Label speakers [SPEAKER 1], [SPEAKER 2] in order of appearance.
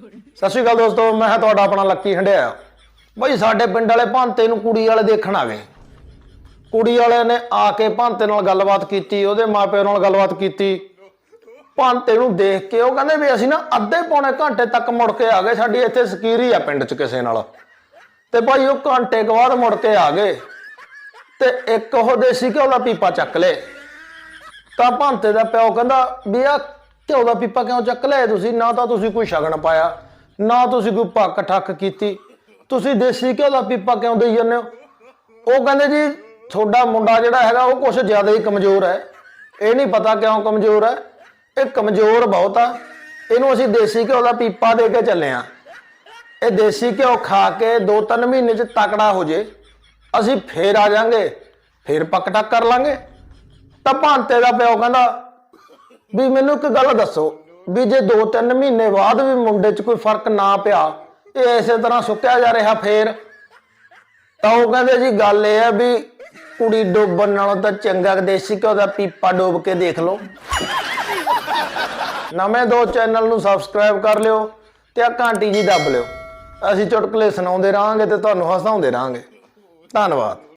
[SPEAKER 1] ਸਤਿ ਸ਼੍ਰੀ ਅਕਾਲ ਦੋਸਤੋ, ਮੈਂ ਹਾਂ ਤੁਹਾਡਾ ਆਪਣਾ ਲੱਕੀ ਹੰਡਿਆ ਬਈ ਸਾਡੇ ਪਿੰਡ ਵਾਲੇ ਭਾਂਤੇ ਨੂੰ ਕੁੜੀ ਵਾਲੇ ਦੇਖਣ ਆ ਗਏ। ਕੁੜੀ ਵਾਲਿਆਂ ਨੇ ਆ ਕੇ ਭਾਂਤੇ ਨਾਲ ਗੱਲਬਾਤ ਕੀਤੀ, ਉਹਦੇ ਮਾਪਿਆਂ ਨਾਲ ਗੱਲਬਾਤ ਕੀਤੀ। ਭਾਂਤੇ ਨੂੰ ਦੇਖ ਕੇ ਉਹ ਕਹਿੰਦੇ ਵੀ ਅਸੀਂ ਨਾ ਅੱਧੇ ਪੌਣੇ ਘੰਟੇ ਤੱਕ ਮੁੜ ਕੇ ਆ ਗਏ, ਸਾਡੀ ਇੱਥੇ ਸਕੀਰੀ ਆ ਪਿੰਡ 'ਚ ਕਿਸੇ ਨਾਲ। ਤੇ ਭਾਈ ਉਹ ਘੰਟੇ ਕੁ ਬਾਅਦ ਮੁੜ ਕੇ ਆ ਗਏ। ਤੇ ਇੱਕ ਉਹ ਦੇਸੀ ਘਿਓ ਦਾ ਪੀਪਾ ਚੱਕ ਲਏ। ਤਾਂ ਭਾਂਤੇ ਦਾ ਪਿਓ ਕਹਿੰਦਾ ਵੀ ਆ ਘਿਓ ਦਾ ਪੀਪਾ ਕਿਉਂ ਚੱਕ ਲਿਆ ਤੁਸੀਂ? ਨਾ ਤਾਂ ਤੁਸੀਂ ਕੋਈ ਸ਼ਗਨ ਪਾਇਆ, ਨਾ ਤੁਸੀਂ ਕੋਈ ਪੱਕ ਠੱਕ ਕੀਤੀ। ਤੁਸੀਂ ਦੇਸੀ ਘਿਓ ਦਾ ਪੀਪਾ ਕਿਉਂ ਦੇਈ ਜਾਂਦੇ ਹੋ? ਉਹ ਕਹਿੰਦੇ ਜੀ, ਤੁਹਾਡਾ ਮੁੰਡਾ ਜਿਹੜਾ ਹੈਗਾ, ਉਹ ਕੁਝ ਜ਼ਿਆਦਾ ਹੀ ਕਮਜ਼ੋਰ ਹੈ। ਇਹ ਨਹੀਂ ਪਤਾ ਕਿਉਂ ਕਮਜ਼ੋਰ ਹੈ। ਇਹ ਕਮਜ਼ੋਰ ਬਹੁਤ ਆ। ਇਹਨੂੰ ਅਸੀਂ ਦੇਸੀ ਘਿਓ ਦਾ ਪੀਪਾ ਦੇ ਕੇ ਚੱਲੇ ਆ ਇਹ ਦੇਸੀ ਘਿਓ ਖਾ ਕੇ 2-3 ਮਹੀਨੇ ਚ ਤਕੜਾ ਹੋ ਜੇ। ਅਸੀਂ ਫੇਰ ਆ ਜਾਾਂਗੇ, ਫੇਰ ਪੱਕ ਟੱਕ ਕਰ ਲਾਂਗੇ। ਤਾਂ ਭਾਂਤੇ ਦਾ ਪਿਓ ਕਹਿੰਦਾ ਵੀ ਮੈਨੂੰ ਇੱਕ ਗੱਲ ਦੱਸੋ ਵੀ ਜੇ 2-3 ਮਹੀਨੇ ਬਾਅਦ ਵੀ ਮੁੰਡੇ 'ਚ ਕੋਈ ਫ਼ਰਕ ਨਾ ਪਿਆ, ਇਹ ਇਸੇ ਤਰ੍ਹਾਂ ਸੁੱਕਿਆ ਜਾ ਰਿਹਾ ਫੇਰ? ਤਾਂ ਉਹ ਕਹਿੰਦੇ ਜੀ ਗੱਲ ਇਹ ਹੈ ਵੀ ਕੁੜੀ ਡੋਬਣ ਨਾਲੋਂ ਤਾਂ ਚੰਗਾ ਦੇਸੀ ਘਿਓ ਦਾ ਪੀਪਾ ਡੋਬ ਕੇ ਦੇਖ ਲਓ। ਨਵੇਂ ਦੋ ਚੈਨਲ ਨੂੰ ਸਬਸਕ੍ਰਾਈਬ ਕਰ ਲਿਓ ਤੇ ਆ ਘੰਟੀ ਜੀ ਦੱਬ ਲਿਓ। ਅਸੀਂ ਚੁਟਕਲੇ ਸੁਣਾਉਂਦੇ ਰਹਾਂਗੇ ਤੇ ਤੁਹਾਨੂੰ ਹਸਾਉਂਦੇ ਰਹਾਂਗੇ। ਧੰਨਵਾਦ।